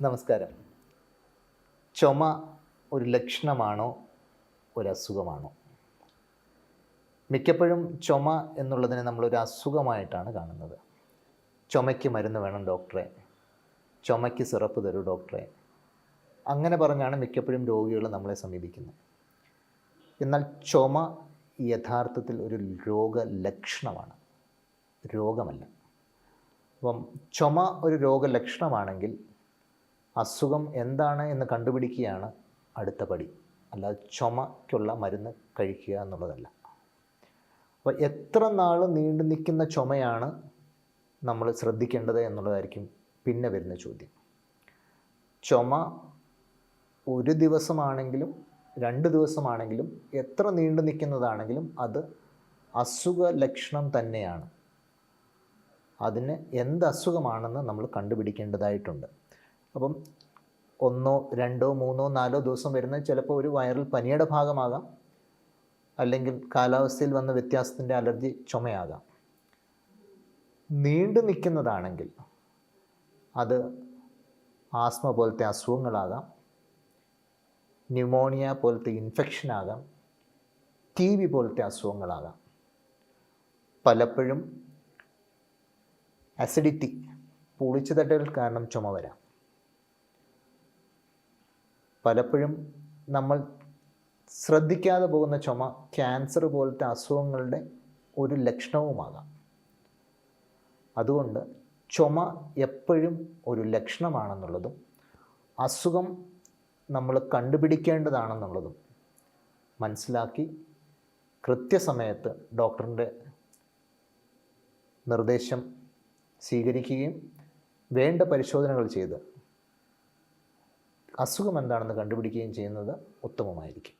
നമസ്കാരം. ചുമ ഒരു ലക്ഷണമാണോ ഒരു അസുഖമാണോ? മിക്കപ്പോഴും ചുമ എന്നുള്ളതിനെ നമ്മളൊരു അസുഖമായിട്ടാണ് കാണുന്നത്. ചുമയ്ക്ക് മരുന്ന് വേണം ഡോക്ടറെ. ചുമയ്ക്ക് സിറപ്പ് തരൂ ഡോക്ടറെ. അങ്ങനെ പറഞ്ഞാണ് മിക്കപ്പോഴും രോഗികൾ നമ്മളെ സമീപിക്കുന്നത്. എന്നാൽ ചുമ യഥാർത്ഥത്തിൽ ഒരു രോഗലക്ഷണമാണ്. രോഗമല്ല. അപ്പം ചുമ ഒരു രോഗലക്ഷണമാണെങ്കിൽ അസുഖം എന്താണ് എന്ന് കണ്ടുപിടിക്കുകയാണ് അടുത്ത പടി. അല്ലാതെ ചുമയ്ക്കുള്ള മരുന്ന് കഴിക്കുക എന്നുള്ളതല്ല. അപ്പോൾ എത്ര നാൾ നീണ്ടു നിൽക്കുന്ന ചുമയാണ് നമ്മൾ ശ്രദ്ധിക്കേണ്ടത് എന്നുള്ളതായിരിക്കും പിന്നെ വരുന്ന ചോദ്യം. ചുമ ഒരു ദിവസമാണെങ്കിലും രണ്ട് ദിവസമാണെങ്കിലും എത്ര നീണ്ടു നിൽക്കുന്നതാണെങ്കിലും അത് അസുഖ ലക്ഷണം തന്നെയാണ്. അതിന് എന്ത് അസുഖമാണെന്ന് നമ്മൾ കണ്ടുപിടിക്കേണ്ടതായിട്ടുണ്ട്. അപ്പം ഒന്നോ രണ്ടോ മൂന്നോ നാലോ ദിവസം വരുന്ന ചിലപ്പോൾ ഒരു വൈറൽ പനിയുടെ ഭാഗമാകാം. അല്ലെങ്കിൽ കാലാവസ്ഥയിൽ വന്ന വ്യത്യാസത്തിന്റെ അലർജി ചുമയാകാം. നീണ്ടു നിൽക്കുന്നതാണെങ്കിൽ അത് ആസ്മ പോലത്തെ അസുഖങ്ങളാകാം. ന്യൂമോണിയ പോലത്തെ ഇൻഫെക്ഷൻ ആകാം ടി വി പോലത്തെ അസുഖങ്ങളാകാം. പലപ്പോഴും അസിഡിറ്റി പൊളിച്ചു തട്ടൽ കാരണം ചുമ വരാം. പലപ്പോഴും നമ്മൾ ശ്രദ്ധിക്കാതെ പോകുന്ന ചുമ ക്യാൻസർ പോലത്തെ അസുഖങ്ങളുടെ ഒരു ലക്ഷണവുമാകാം. അതുകൊണ്ട് ചുമ എപ്പോഴും ഒരു ലക്ഷണമാണെന്നുള്ളതും അസുഖം നമ്മൾ കണ്ടുപിടിക്കേണ്ടതാണെന്നുള്ളതും മനസ്സിലാക്കി കൃത്യസമയത്ത് ഡോക്ടറിന്റെ നിർദ്ദേശം സ്വീകരിക്കുകയും വേണ്ട പരിശോധനകൾ ചെയ്ത് അസുഖം എന്താണെന്ന് കണ്ടുപിടിക്കുകയും ചെയ്യുന്നത് ഉത്തമമായിരിക്കും.